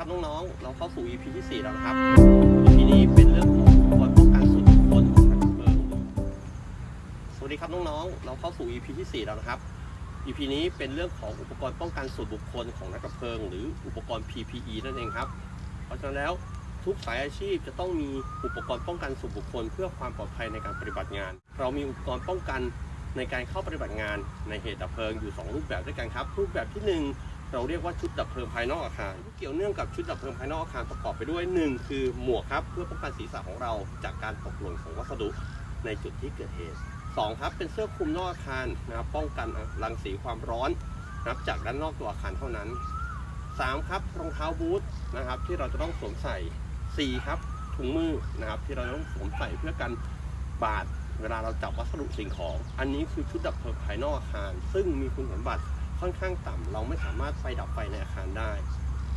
ครับน้องๆ เราเข้าสู่ EP ที่ 4 แล้วนะครับ EP นี้เป็นเรื่องของอุปกรณ์ป้องกันส่วนบุคคลของนักดับเพลิงสวัสดีครับน้องๆ เราเข้าสู่ EP ที่ 4 แล้วนะครับ EP นี้เป็นเรื่องของอุปกรณ์ป้องกันส่วนบุคคลของนักดับเพลิง หรืออุปกรณ์ PPE นั่นเองครับ เพราะฉะนั้นแล้วทุกสายอาชีพจะต้องมีอุปกรณ์ป้องกันส่วนบุคคล เพื่อความปลอดภัยในการปฏิบัติงาน เรามีอุปกรณ์ป้องกันในการเข้าปฏิบัติงานในเหตุดับเพลิงอยู่ 2 รูปแบบด้วยกันครับ รูปแบบที่ 1 เราเรียกว่าชุดดับเพลิงภายนอกอาคารที่เกี่ยวเนื่องกับชุดดับเพลิงภายนอกอาคารประกอบไปด้วย 1 คือหมวกครับเพื่อป้องกันศีรษะของเราจากการตกหล่นของวัสดุในจุดที่เกิดเหตุ 2 ครับเป็นเสื้อคลุมนอกอาคารนะครับป้องกันรังสีความร้อนนับจากด้านนอกตัวอาคารเท่านั้น 3 ครับรองเท้าบูทนะครับที่เราจะต้องสวมใส่ 4 ครับถุงมือนะครับที่เราต้องสวมใส่เพื่อกันบาดเวลาเราจับวัสดุสิ่งของ อันนี้คือชุดดับเพลิงภายนอกอาคาร ซึ่งมีคุณสมบัติ ค่อนข้างต่ำเราไม่สามารถไปดับไฟในอาคารได้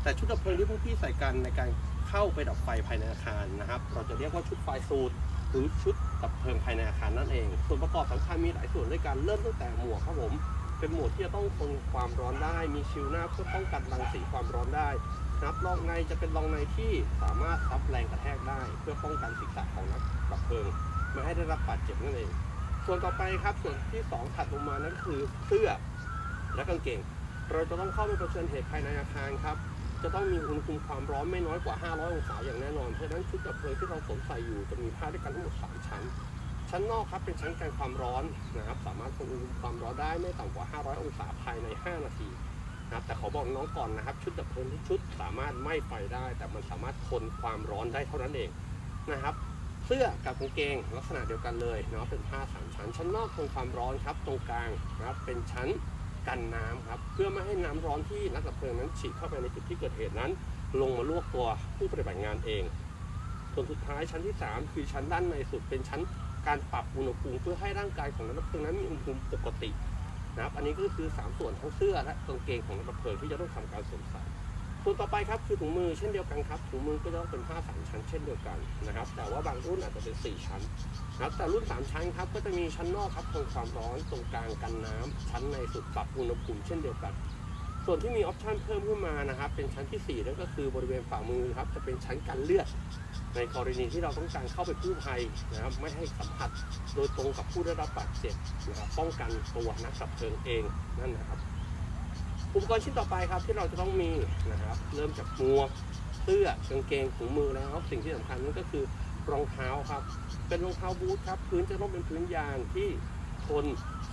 แต่ชุดดับเพลิงที่พวกพี่ใส่กันในการเข้าไปดับไฟภายในอาคารนะครับ เราจะเรียกว่าชุดไฟสูตรหรือชุดดับเพลิงภายในอาคารนั่นเอง ส่วนประกอบสำคัญมีหลายส่วนด้วยกันเริ่มตั้งแต่หมวกครับผมเป็นหมวกที่จะต้องทนความร้อนได้ มีชิลหน้าเพื่อป้องกันรังสีความร้อนได้นะครับรองในจะเป็นรองในที่สามารถรับแรงกระแทกได้ เพื่อป้องกันศีรษะของนักดับเพลิงไม่ให้ได้รับบาดเจ็บนั่นเอง ส่วนต่อไปครับส่วนที่สองถัดลงมานั่นคือเสื้อ และกางเกง เราจะต้องเข้าไปเผชิญเหตุภายในอาคารครับ จะต้องมีอุณหภูมิความร้อนไม่น้อยกว่า 500 องศาอย่างแน่นอน เพราะฉะนั้นชุดดับเพลิงที่เราสวมใส่อยู่จะมีผ้าด้วยกันทั้งหมด3ชั้น ชั้นนอกครับเป็นชั้นกันความร้อนนะครับ สามารถทนอุณหภูมิความร้อนได้ไม่ต่ำกว่า 500 องศาภายใน 5 นาทีนะครับแต่ขอบอกน้องก่อนนะครับ ชุดดับเพลิงทุกชุดสามารถไม้ไฟได้ แต่มันสามารถทนความร้อนได้เท่านั้นเองนะครับเสื้อกับกางเกงลักษณะเดียวกันเลยเนาะเป็นผ้าสามชั้นชั้นนอกทนความร้อนครับ ตรงกลางนะครับเป็นชั้น กันน้ำครับ เพื่อไม่ให้น้ำร้อนที่นักดับเพลิงนั้นฉีดเข้าไปในจุดที่เกิดเหตุนั้น ลงมาลวกตัวผู้ปฏิบัติงานเอง ส่วนสุดท้ายชั้นที่ 3 คือชั้นด้านในสุดเป็นชั้นการปรับอุณหภูมิเพื่อให้ร่างกายของนักดับเพลิงนั้นมีอุณหภูมิปกตินะครับอันนี้ก็คือ 3 ส่วนทั้งเสื้อและกางเกงของนักดับเพลิงที่จะต้องทำการสวมใส่ ส่วต่อไปครับคือถุงมือเช่นเดียวกันครับถุงมือก็ต้องเป็นผ้าสามชั้นเช่นเดียวกันนะครับ แต่ว่าบางรุ่นอาจจะเป็น 4 ชั้นนะครับแต่รุ่น 3 ชั้นครับก็จะมีชั้นนอกครับทนความร้อนตรงกลางกันน้ำชั้นในสุดปรับอุณหภูมิเช่นเดียวกัน ส่วนที่มีออปชันเพิ่มขึ้นมานะครับ เป็นชั้นที่4นั่นก็คือบริเวณฝ่ามือครับจะเป็นชั้นกันเลือดในกรณีที่เราต้องการเข้าไปกู้ภัยนะครับไม่ให้สัมผัส โดยตรงกับผู้ได้รับบาดเจ็บนะครับป้องกันตัวนักดับเพลิงเองนั่นนะครับ อุปกรณ์ชิ้นต่อไปครับที่เราจะต้องมีนะครับ เริ่มจากหมวกเสื้อกางเกงถุงมือแล้วสิ่งที่สำคัญนั่นก็คือรองเท้าครับ เป็นรองเท้าบูทครับ พื้นจะต้องเป็นพื้นยางที่ทน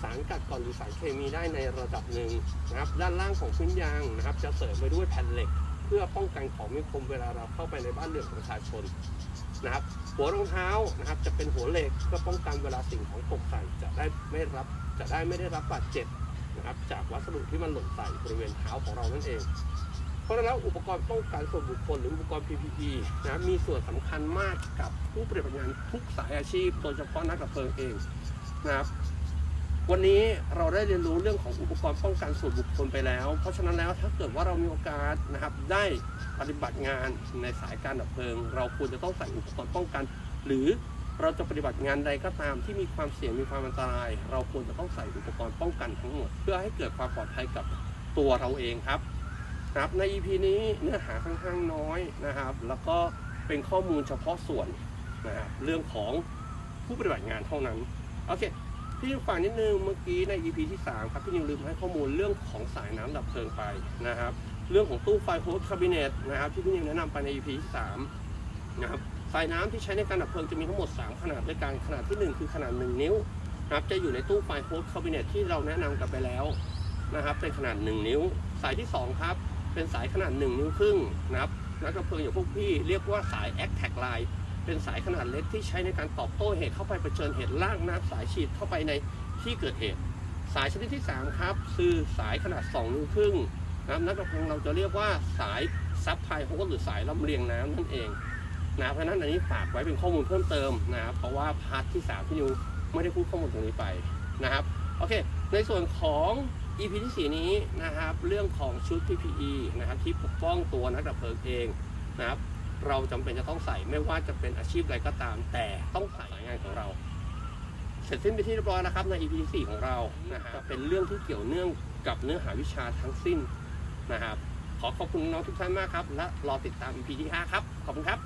สารกัดก่อนหรือสารเคมีได้ในระดับหนึ่งนะครับ ด้านล่างของพื้นยางนะครับ จะเสริมไปด้วยแผ่นเหล็ก เพื่อป้องกันของมีคมเวลาเราเข้าไปในบ้านเรือนประชาชนนะครับ หัวรองเท้านะครับ จะเป็นหัวเหล็กเพื่อป้องกันเวลาสิ่งของตกใส่จะได้ไม่รับจะได้ไม่ได้รับบาดเจ็บ นะครับจากวัสดุที่มันหล่นใส่บริเวณเท้าของเรานั่นเอง เพราะฉะนั้นแล้วอุปกรณ์ป้องกันส่วนบุคคลหรืออุปกรณ์ PPE นะมีส่วนสำคัญมากกับผู้ปฏิบัติงานทุกสายอาชีพโดยเฉพาะนักดับเพลิงเองนะครับวันนี้เราได้เรียนรู้เรื่องของอุปกรณ์ป้องกันส่วนบุคคลไปแล้ว เพราะฉะนั้นแล้วถ้าเกิดว่าเรามีโอกาสนะครับได้ปฏิบัติงานในสายการดับเพลิง เราควรจะต้องใส่อุปกรณ์ป้องกัน หรือ เราจะปฏิบัติงานใดก็ตามที่มีความเสี่ยงมีความอันตราย เราควรจะต้องใส่อุปกรณ์ป้องกันทั้งหมด เพื่อให้เกิดความปลอดภัยกับตัวเราเองครับครับใน EP นี้เนื้อหาค่อนข้างน้อยนะครับ แล้วก็เป็นข้อมูลเฉพาะส่วนนะครับเรื่องของผู้ปฏิบัติงานเท่านั้นโอเคพี่นิวฝากนิดนึงเมื่อกี้ใน EP ที่ 3 ครับพี่นิวลืมให้ข้อมูลเรื่องของสายน้ำดับเพลิงไปนะครับ เรื่องของตู้ไฟโฮสคาบิเนตนะครับที่พี่นิวแนะนำไปใน EP ที่3นะครับ สายน้ำที่ใช้ในการดับเพลิงจะมีทั้งหมด 3 ขนาดด้วยกันขนาดที่ 1 คือขนาด 1 นิ้วนะครับจะอยู่ในตู้ไฟโฮสคาบิเนตที่เราแนะนำกันไปแล้วนะครับเป็นขนาด 1 นิ้ว สายที่ 2 ครับ เป็นสายขนาด 1 นิ้วครึ่งนะครับนักดับเพลิงอย่างพวกพี่เรียกว่าสาย a c t a c Line เป็นสายขนาดเล็กที่ใช้ในการตอบโต้เหตุเข้าไปเผชิญเหตุลากน้ำสายฉีดเข้าไปในที่เกิดเหตุ สายชนิดที่ 3 ครับคือสายขนาด 2 นิ้วครึ่งนะครับนักดับเพลิงเราจะเรียกว่าสายซับไพโฮสหรือสายลำเลียงน้ำนั่นเอง นะเพราะนั้นอันนี้ฝากไว้เป็นข้อมูลเพิ่มเติมนะครับเพราะว่าพาร์ทที่3ที่นิวไม่ได้พูดข้อมูลตรงนี้ไปนะครับโอเค ในส่วนของ EP ที่4นี้นะครับ เรื่องของชุด PPE นะครับที่ปกป้องตัวนักดับเพลิงเองนะครับเราจำเป็นจะต้องใส่ไม่ว่าจะเป็นอาชีพอะไรก็ตาม แต่ต้องใส่งานของเรา เสร็จสิ้นไปที่เรียบร้อยแล้วครับใน EP ที่4ของเรานะฮะเป็นเรื่องที่เกี่ยวเนื่องกับเนื้อหาวิชาทั้งสิ้นนะครับขอขอบคุณน้องทุกท่านมากครับ และรอติดตาม EP ที่5ครับ ขอบคุณครับ